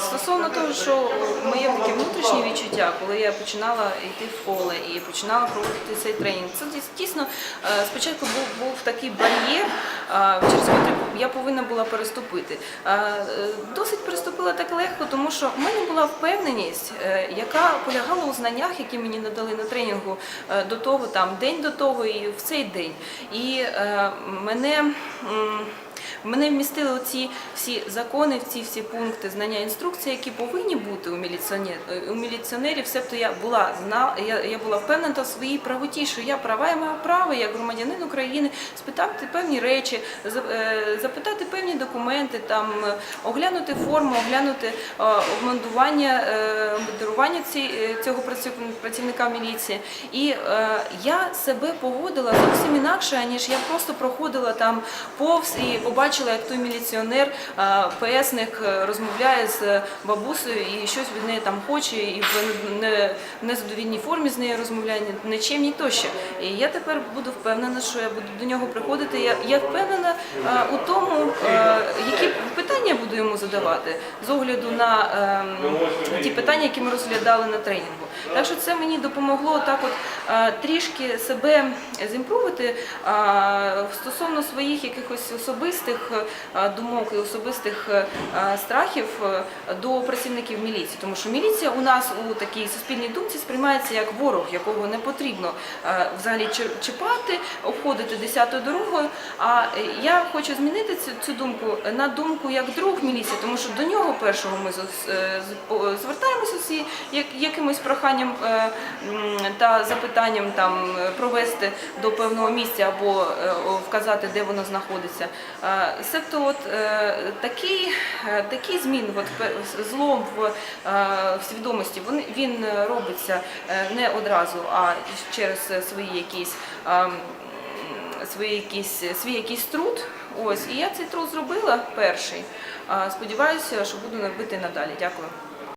Стосовно того, що моє таке внутрішнє відчуття, коли я починала йти в поле і починала проводити цей тренінг, це дійс- дійсно е, спочатку був, був такий бар'єр, через який я повинна була переступити. Е, Досить переступила так легко, тому що в мене була впевненість, е, яка полягала у знаннях, які мені надали на тренінгу до того, там день до того і в цей день. І мене. Мене вмістили оці всі закони, ці всі пункти знання інструкції, які повинні бути у міліціонерів. У міліціонерів, себто я була зна, я, я була впевнена в своїй правоті, що я права я маю право як громадянин України спитати певні речі, е, запитати певні документи, там оглянути форму, оглянути е, обмундування, е, е, цього працівника міліції. І я себе поводила зовсім інакше, аніж я просто проходила там повз і побачила, як той міліціонер, е, ПСник е, розмовляє з бабусею і щось від неї там хоче, і в не- незадовільній формі з нею розмовляє, ні- нічим тощо. І я тепер буду впевнена, що я буду до нього приходити. Я, я впевнена е, у тому, е, які питання буду йому задавати з огляду на е, ті питання, які ми розглядали на тренінгу. Так що це мені допомогло так от е, трішки себе зімпровити е, стосовно своїх якихось особистих е, думок і особистих страхів до працівників міліції. Тому що міліція у нас у такій суспільній думці сприймається як ворог, якого не потрібно взагалі чіпати, обходити десятою дорогою. А я хочу змінити цю, думку на думку як друг міліції, тому що до нього першого ми зос- е, з- всі як, якимось проханням е, та запитанням там е, провести до певного місця або е, вказати, де воно знаходиться. Себто, от такий, такий змін, от злом в, в свідомості, він, він робиться не одразу, а через свої якісь. свої якісь, свій якийсь труд. Ось, і я цей труд зробила перший. Сподіваюся, що буду робити надалі. Дякую.